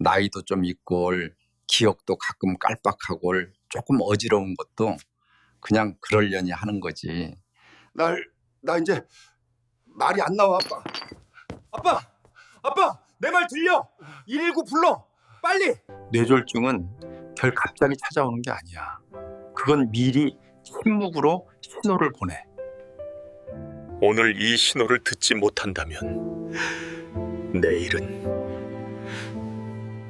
나이도 좀 있고 기억도 가끔 깔빡하고 조금 어지러운 것도 그냥 그러려니 하는 거지. 날, 나 이제 말이 안 나와, 아빠. 아빠! 아빠! 내 말 들려! 119 불러! 빨리! 뇌졸중은 결 갑자기 찾아오는 게 아니야. 그건 미리 침묵으로 신호를 보내. 오늘 이 신호를 듣지 못한다면 내일은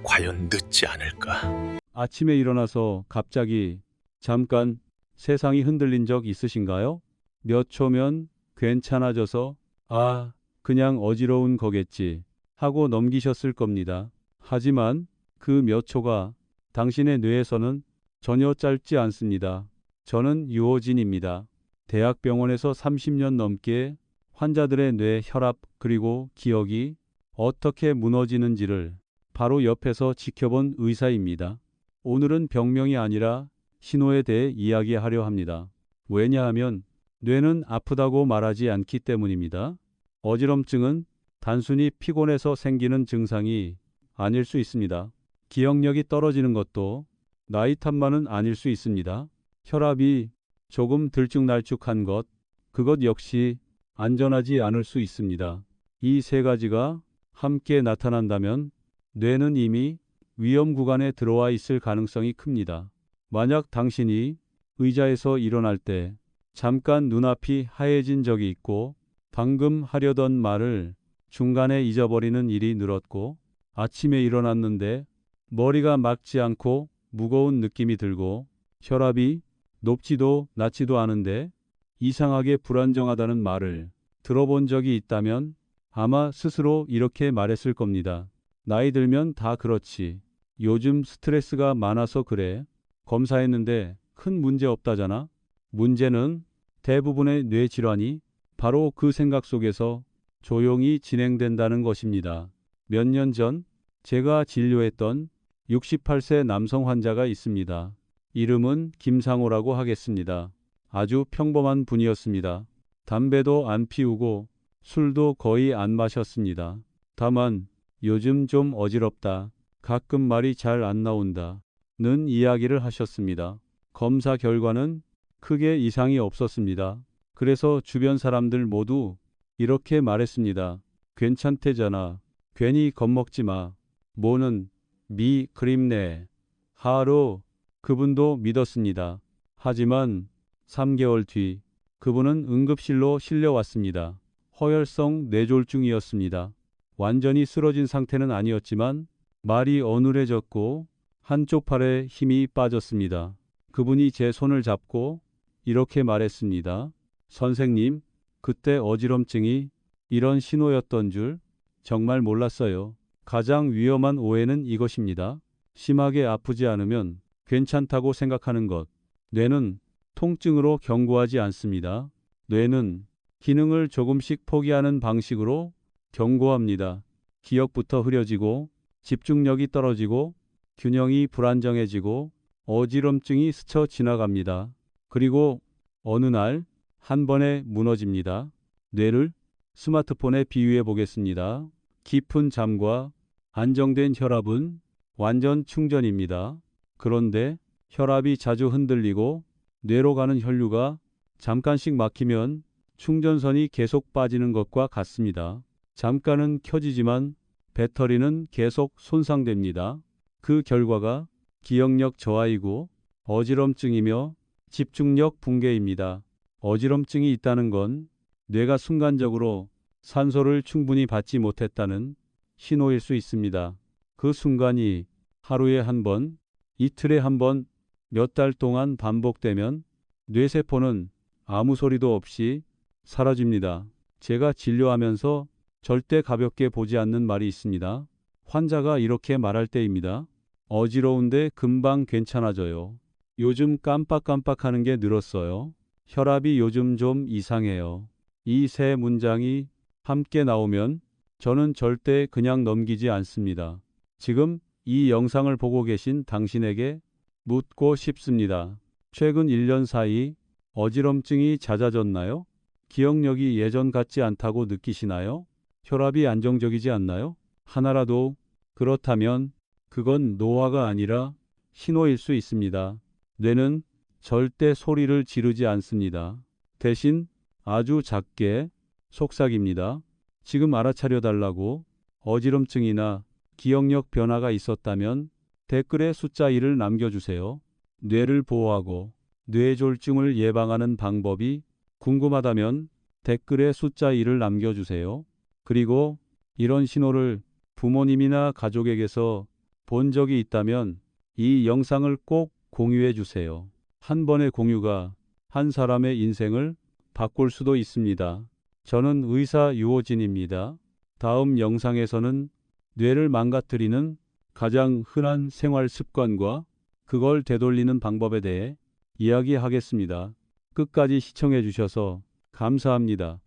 과연 늦지 않을까? 아침에 일어나서 갑자기 잠깐 세상이 흔들린 적 있으신가요? 몇 초면 괜찮아져서 아, 그냥 어지러운 거겠지 하고 넘기셨을 겁니다. 하지만 그 몇 초가 당신의 뇌에서는 전혀 짧지 않습니다. 저는 유호진입니다. 대학병원에서 30년 넘게 환자들의 뇌, 혈압, 그리고 기억이 어떻게 무너지는지를 바로 옆에서 지켜본 의사입니다. 오늘은 병명이 아니라 신호에 대해 이야기하려 합니다. 왜냐하면 뇌는 아프다고 말하지 않기 때문입니다. 어지럼증은 단순히 피곤해서 생기는 증상이 아닐 수 있습니다. 기억력이 떨어지는 것도 나이 탓만은 아닐 수 있습니다. 혈압이 조금 들쭉날쭉한 것, 그것 역시 안전하지 않을 수 있습니다. 이 세 가지가 함께 나타난다면 뇌는 이미 위험 구간에 들어와 있을 가능성이 큽니다. 만약 당신이 의자에서 일어날 때 잠깐 눈앞이 하얘진 적이 있고 방금 하려던 말을 중간에 잊어버리는 일이 늘었고 아침에 일어났는데 머리가 맑지 않고 무거운 느낌이 들고 혈압이 높지도 낮지도 않은데 이상하게 불안정하다는 말을 들어본 적이 있다면 아마 스스로 이렇게 말했을 겁니다. 나이 들면 다 그렇지. 요즘 스트레스가 많아서 그래. 검사했는데 큰 문제 없다잖아. 문제는 대부분의 뇌 질환이 바로 그 생각 속에서 조용히 진행된다는 것입니다. 몇 년 전 제가 진료했던 68세 남성 환자가 있습니다. 이름은 김상호라고 하겠습니다. 아주 평범한 분이었습니다. 담배도 안 피우고 술도 거의 안 마셨습니다. 다만 요즘 좀 어지럽다. 가끔 말이 잘 안 나온다. 는 이야기를 하셨습니다. 검사 결과는 크게 이상이 없었습니다. 그래서 주변 사람들 모두 이렇게 말했습니다. 괜찮대잖아. 괜히 겁먹지 마. 뭐는 미 그립네. 하루 그분도 믿었습니다. 하지만 3개월 뒤 그분은 응급실로 실려왔습니다. 허혈성 뇌졸중이었습니다. 완전히 쓰러진 상태는 아니었지만 말이 어눌해졌고 한쪽 팔에 힘이 빠졌습니다. 그분이 제 손을 잡고 이렇게 말했습니다. 선생님, 그때 어지럼증이 이런 신호였던 줄 정말 몰랐어요. 가장 위험한 오해는 이것입니다. 심하게 아프지 않으면 괜찮다고 생각하는 것. 뇌는 통증으로 경고하지 않습니다. 뇌는 기능을 조금씩 포기하는 방식으로 경고합니다. 기억부터 흐려지고 집중력이 떨어지고 균형이 불안정해지고 어지럼증이 스쳐 지나갑니다. 그리고 어느 날 한 번에 무너집니다. 뇌를 스마트폰에 비유해 보겠습니다. 깊은 잠과 안정된 혈압은 완전 충전입니다. 그런데 혈압이 자주 흔들리고 뇌로 가는 혈류가 잠깐씩 막히면 충전선이 계속 빠지는 것과 같습니다. 잠깐은 켜지지만 배터리는 계속 손상됩니다. 그 결과가 기억력 저하이고 어지럼증이며 집중력 붕괴입니다. 어지럼증이 있다는 건 뇌가 순간적으로 산소를 충분히 받지 못했다는 신호일 수 있습니다. 그 순간이 하루에 한 번, 이틀에 한 번, 몇 달 동안 반복되면 뇌세포는 아무 소리도 없이 사라집니다. 제가 진료하면서 절대 가볍게 보지 않는 말이 있습니다. 환자가 이렇게 말할 때입니다. 어지러운데 금방 괜찮아져요. 요즘 깜빡깜빡하는 게 늘었어요. 혈압이 요즘 좀 이상해요. 이 세 문장이 함께 나오면 저는 절대 그냥 넘기지 않습니다. 지금 이 영상을 보고 계신 당신에게 묻고 싶습니다. 최근 1년 사이 어지럼증이 잦아졌나요? 기억력이 예전 같지 않다고 느끼시나요? 혈압이 안정적이지 않나요? 하나라도 그렇다면 그건 노화가 아니라 신호일 수 있습니다. 뇌는 절대 소리를 지르지 않습니다. 대신 아주 작게 속삭입니다. 지금 알아차려 달라고 어지럼증이나 기억력 변화가 있었다면 댓글에 숫자 1을 남겨주세요. 뇌를 보호하고 뇌졸중을 예방하는 방법이 궁금하다면 댓글에 숫자 1을 남겨주세요. 그리고 이런 신호를 부모님이나 가족에게서 본 적이 있다면 이 영상을 꼭 공유해 주세요. 한 번의 공유가 한 사람의 인생을 바꿀 수도 있습니다. 저는 의사 유호진입니다. 다음 영상에서는 뇌를 망가뜨리는 가장 흔한 생활 습관과 그걸 되돌리는 방법에 대해 이야기하겠습니다. 끝까지 시청해 주셔서 감사합니다.